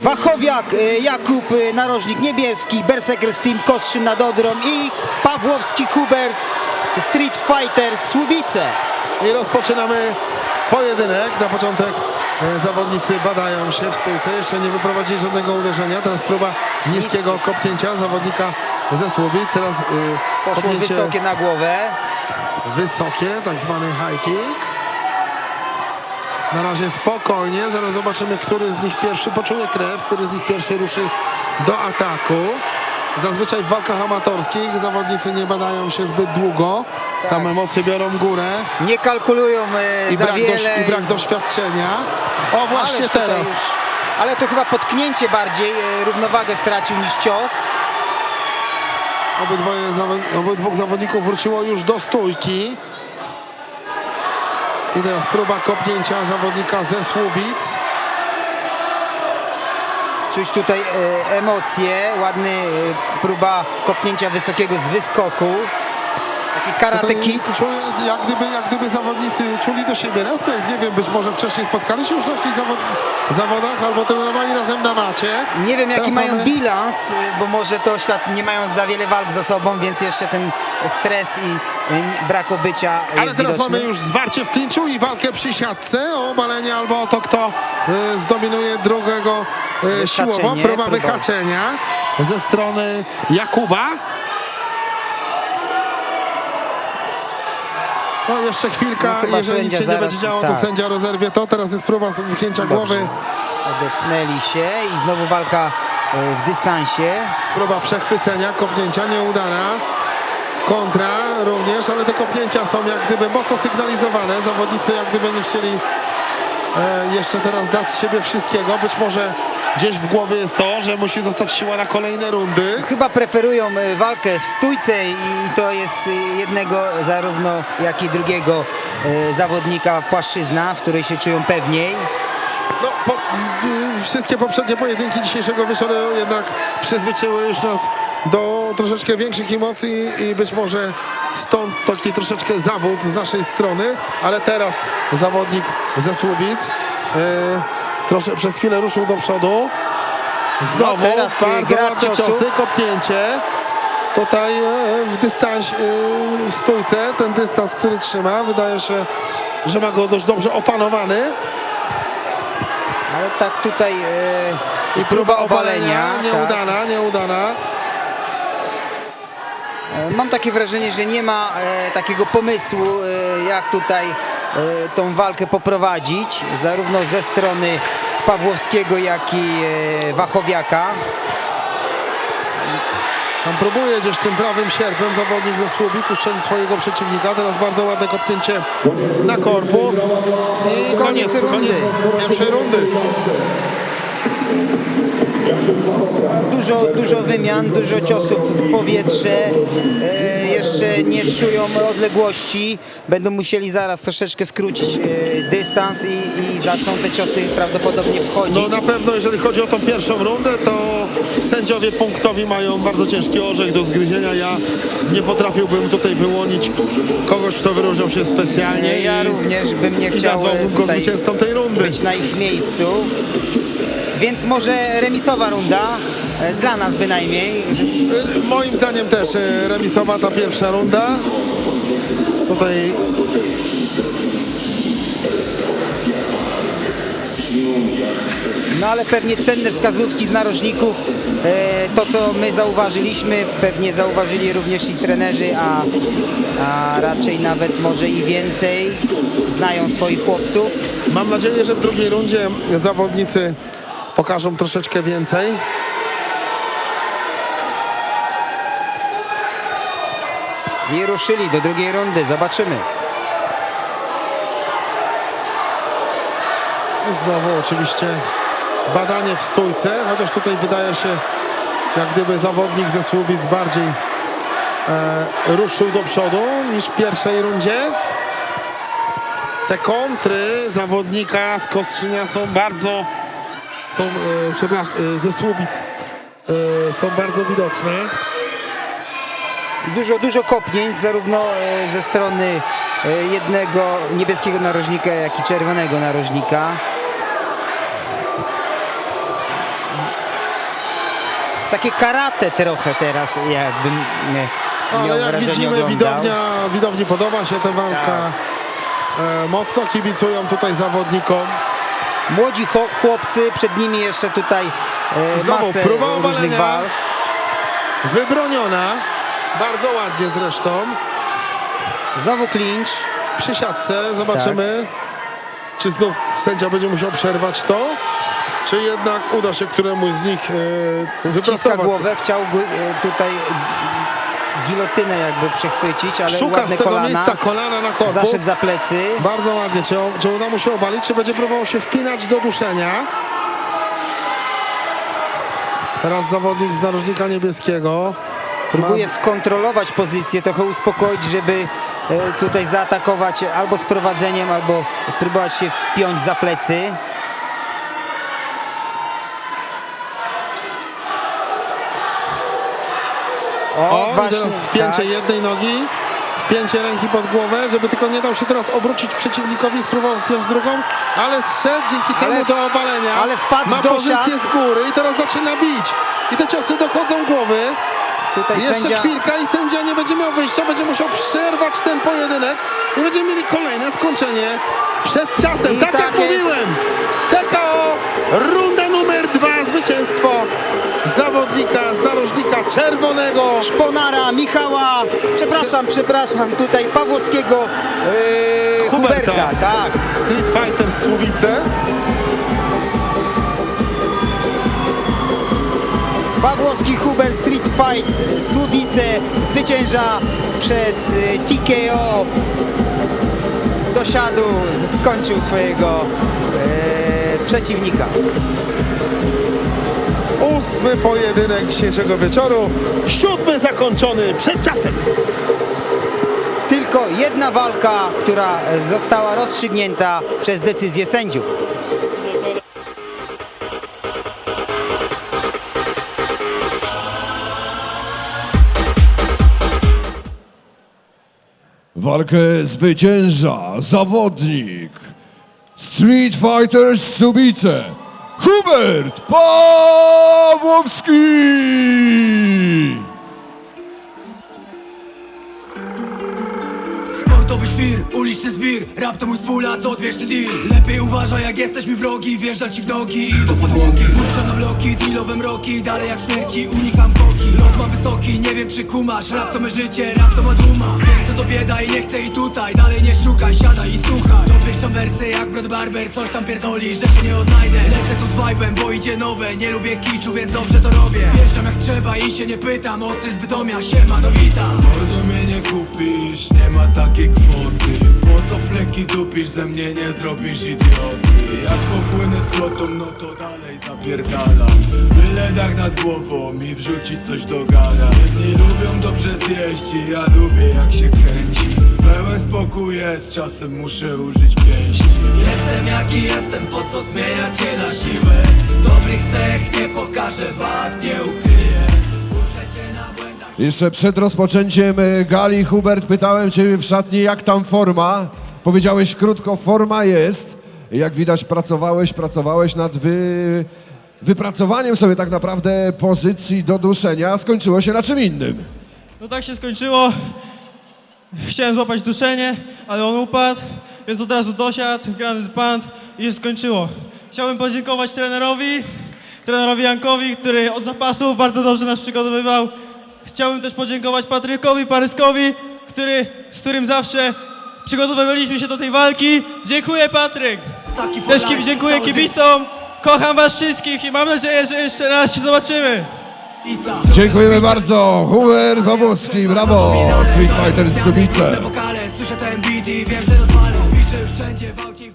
Wachowiak, y, Jakub, y, narożnik niebieski, Berserker Steam, Kostrzyn nad Odrą i Pawłowski Hubert, Street Fighter Słubice. I rozpoczynamy pojedynek. Na początek e, zawodnicy badają się w stójce. Jeszcze nie wyprowadzili żadnego uderzenia. Teraz próba niskiego kopnięcia zawodnika ze Słubic. Teraz e, Poszło wysokie na głowę. wysokie, tak zwany high kick. Na razie spokojnie, zaraz zobaczymy, który z nich pierwszy poczuje krew, który z nich pierwszy ruszy do ataku. Zazwyczaj w walkach amatorskich zawodnicy nie badają się zbyt długo. Tam Tak. emocje biorą górę Nie kalkulują y, i brak, wiele. i brak doświadczenia. O, właśnie Ależ teraz. Już, ale to chyba potknięcie bardziej, y, równowagę stracił niż cios. Obydwoje, obydwóch zawodników wróciło już do stójki. I teraz próba kopnięcia zawodnika ze Słubic. Czuć tutaj y, emocje, ładny y, próba kopnięcia wysokiego z wyskoku. Taki karate kid. jak, gdyby, jak gdyby zawodnicy czuli do siebie respekt. Nie wiem, być może wcześniej spotkali się już na jakichś zawod, zawodach albo trenowali razem na macie. Nie wiem jaki Teraz mają mamy- bilans, bo może to świat nie mają za wiele walk za sobą, więc jeszcze ten stres i y, brak obycia Ale jest teraz widoczny. mamy już zwarcie w klinczu i walkę przy siatce o obalenie albo o to, kto y, zdominuje drugego y, Wyhaczenie, siłowo. Próba próba. wyhaczenia ze strony Jakuba. No jeszcze chwilka, No jeżeli nic się nie będzie działo, to tak. sędzia rozerwie to. Teraz jest próba wycięcia głowy, Odepchnęli się i znowu walka y, w dystansie. próba przechwycenia, kopnięcia nieudana. Kontra również, ale te kopnięcia są jak gdyby mocno sygnalizowane. Zawodnicy jak gdyby nie chcieli e, jeszcze teraz dać z siebie wszystkiego. Być może gdzieś w głowie jest to, że musi zostać siła na kolejne rundy. Chyba preferują y, walkę w stójce i to jest y, jednego zarówno jak i drugiego y, zawodnika płaszczyzna, w której się czują pewniej. No, po, wszystkie poprzednie pojedynki dzisiejszego wieczoru jednak przyzwyczaiły już nas do troszeczkę większych emocji i być może stąd taki troszeczkę zawód z naszej strony, ale teraz zawodnik ze Słubic y, trosze, przez chwilę ruszył do przodu. Znowu No, teraz, bardzo gra ładne ciosów. ciosy, kopnięcie. Tutaj e, w dystansie, e, w stójce, ten dystans, który trzyma, wydaje się, że ma go dość dobrze opanowany. Ale tak tutaj y, I próba obalenia, obalenia, tak. nieudana, nieudana. E, Mam takie wrażenie, że nie ma e, takiego pomysłu, e, jak tutaj tą walkę poprowadzić, zarówno ze strony Pawłowskiego, jak i e, Wachowiaka. Tam próbuje gdzieś tym prawym sierpem zawodnik ze Słubic uszczelić swojego przeciwnika. Teraz bardzo ładne kopnięcie na korpus. I koniec, Koniec koniec pierwszej rundy. Dużo, dużo wymian, dużo ciosów w powietrze. E, jeszcze nie czują odległości. Będą musieli zaraz troszeczkę skrócić e, dystans i, i zaczną te ciosy prawdopodobnie wchodzić. No na pewno jeżeli chodzi o tą pierwszą rundę, to sędziowie punktowi mają bardzo ciężki orzech do zgryzienia. Ja nie potrafiłbym tutaj wyłonić kogoś, kto wyróżniał się specjalnie. Ja i, również bym nie chciał e, go zwycięzcą tej rundy. być na ich miejscu. Więc może remisowa runda, e, dla nas bynajmniej. Moim zdaniem też e, remisowa ta pierwsza runda. Tutaj No ale pewnie cenne wskazówki z narożników. E, To co my zauważyliśmy, pewnie zauważyli również i trenerzy, a, a raczej nawet może i więcej. Znają swoich chłopców. mam nadzieję, że w drugiej rundzie zawodnicy pokażą troszeczkę więcej. I ruszyli do drugiej rundy, zobaczymy. I Znowu oczywiście badanie w stójce, chociaż tutaj wydaje się, jak gdyby zawodnik ze Słubic bardziej e, ruszył do przodu niż w pierwszej rundzie. Te kontry zawodnika z Kostrzynia są bardzo, są, e, przepraszam, e, ze Słubic e, są bardzo widoczne. Dużo, dużo kopnięć, zarówno e, ze strony e, jednego niebieskiego narożnika, jak i czerwonego narożnika. Takie karate trochę teraz jakbym Ale jak widzimy, oglądał. widownia, widowni podoba się ta walka. Tak. E, mocno kibicują tutaj zawodnikom. Młodzi chłopcy, przed nimi jeszcze tutaj e, Znowu próba obalenia. walk. Wybroniona. Bardzo ładnie zresztą. Znowu clinch. Przy siatce zobaczymy, czy znów sędzia będzie musiał przerwać to, czy jednak uda się któremuś z nich e, Wciska wyprostować. głowę, chciał gu- e, tutaj gilotynę jakby przechwycić, ale Szuka z tego kolana. miejsca kolana na korpus. Zaszedł za plecy. Bardzo ładnie. Czy, czy uda mu się obalić, czy będzie próbował się wpinać do duszenia? Teraz zawodnik z narożnika niebieskiego. Próbuje skontrolować pozycję, trochę uspokoić, żeby e, tutaj zaatakować albo z prowadzeniem, albo próbować się wpiąć za plecy. O, i teraz wpięcie tak. jednej nogi, wpięcie ręki pod głowę, żeby tylko nie dał się teraz obrócić przeciwnikowi, spróbował wpiąć drugą, ale zszedł dzięki temu Ale- do obalenia. ale wpadł Ma w pozycję z góry i teraz zaczyna bić. I te ciosy dochodzą głowy. Tutaj Jeszcze sędzia chwilka i sędzia nie będzie miał wyjścia, będzie musiał przerwać ten pojedynek i będziemy mieli kolejne skończenie przed czasem. Tak, tak jak jest. mówiłem. TKO, runda zawodnika z narożnika czerwonego. Szponara, Michała, przepraszam, przepraszam, tutaj Pawłowskiego e, Huberta. Huberta, tak. Street Fighter Słubice. Pawłowski Huber Street Fight Słubice zwycięża przez y, TKO z dosiadu skończył swojego e, przeciwnika. Ósmy pojedynek dzisiejszego wieczoru. Siódmy zakończony przed czasem. Tylko jedna walka, która została rozstrzygnięta przez decyzję sędziów. Walkę zwycięża zawodnik Street Fighters Subice Hubert Pawłowski! Sportowy świr, uliczny zbir. Rap to mój współlas, odwieczny deal. Lepiej uważaj jak jesteśmy wrogi Wjeżdżam ci w nogi. I do podłogi. Puszczam na bloki, dealowe mroki Dalej jak śmierci, unikam koki. Lot mam wysoki, nie wiem czy kumasz. Rap to me życie, rap to ma duma. Wiem co to bieda i nie chcę i tutaj. Dalej nie szukaj, siadaj i słuchaj. Dopieszczam wersy jak Brad Barber Coś tam pierdoli, że się nie odnajdę. Lecę tu z vibe'em, bo idzie nowe. Nie lubię kiczu, więc dobrze to robię. Wjeżdżam jak trzeba i się nie pytam. Ostry z Bytomia, siema, no witam Mordo mnie nie kupisz, nie ma takiej Po co fleki dupisz, ze mnie nie zrobisz idioty? Jak popłynę z flotą, no to dalej zapierdalam. Byle dach nad głową mi wrzucić coś do gana Jedni lubią dobrze zjeść i ja lubię jak się kręci. Pełen spokój jest, czasem muszę użyć pięści. Jestem jaki jestem, po co zmieniać się na siłę? Dobrych cech nie pokażę, wad nie ukryję Jeszcze przed rozpoczęciem e, gali Hubert pytałem Ciebie w szatni jak tam forma Powiedziałeś krótko, forma jest Jak widać pracowałeś, pracowałeś nad wy... wypracowaniem sobie tak naprawdę pozycji do duszenia Skończyło się na czym innym No tak się skończyło. Chciałem złapać duszenie, ale on upadł, więc od razu dosiadł, grany pant i się skończyło. Chciałbym podziękować trenerowi, trenerowi Jankowi, który od zapasów bardzo dobrze nas przygotowywał. Chciałbym też podziękować Patrykowi Paryskowi, który, z którym zawsze przygotowywaliśmy się do tej walki. Dziękuję Patryk! Też life, ki- dziękuję kibicom, kocham was wszystkich i mam nadzieję, że jeszcze raz się zobaczymy. Dziękujemy bardzo, Hubert Pawłowski, brawo, Street Fighters Subice. Wokale, słyszę ten beat i wiem, że rozwalę. Piszę wszędzie w aucie i w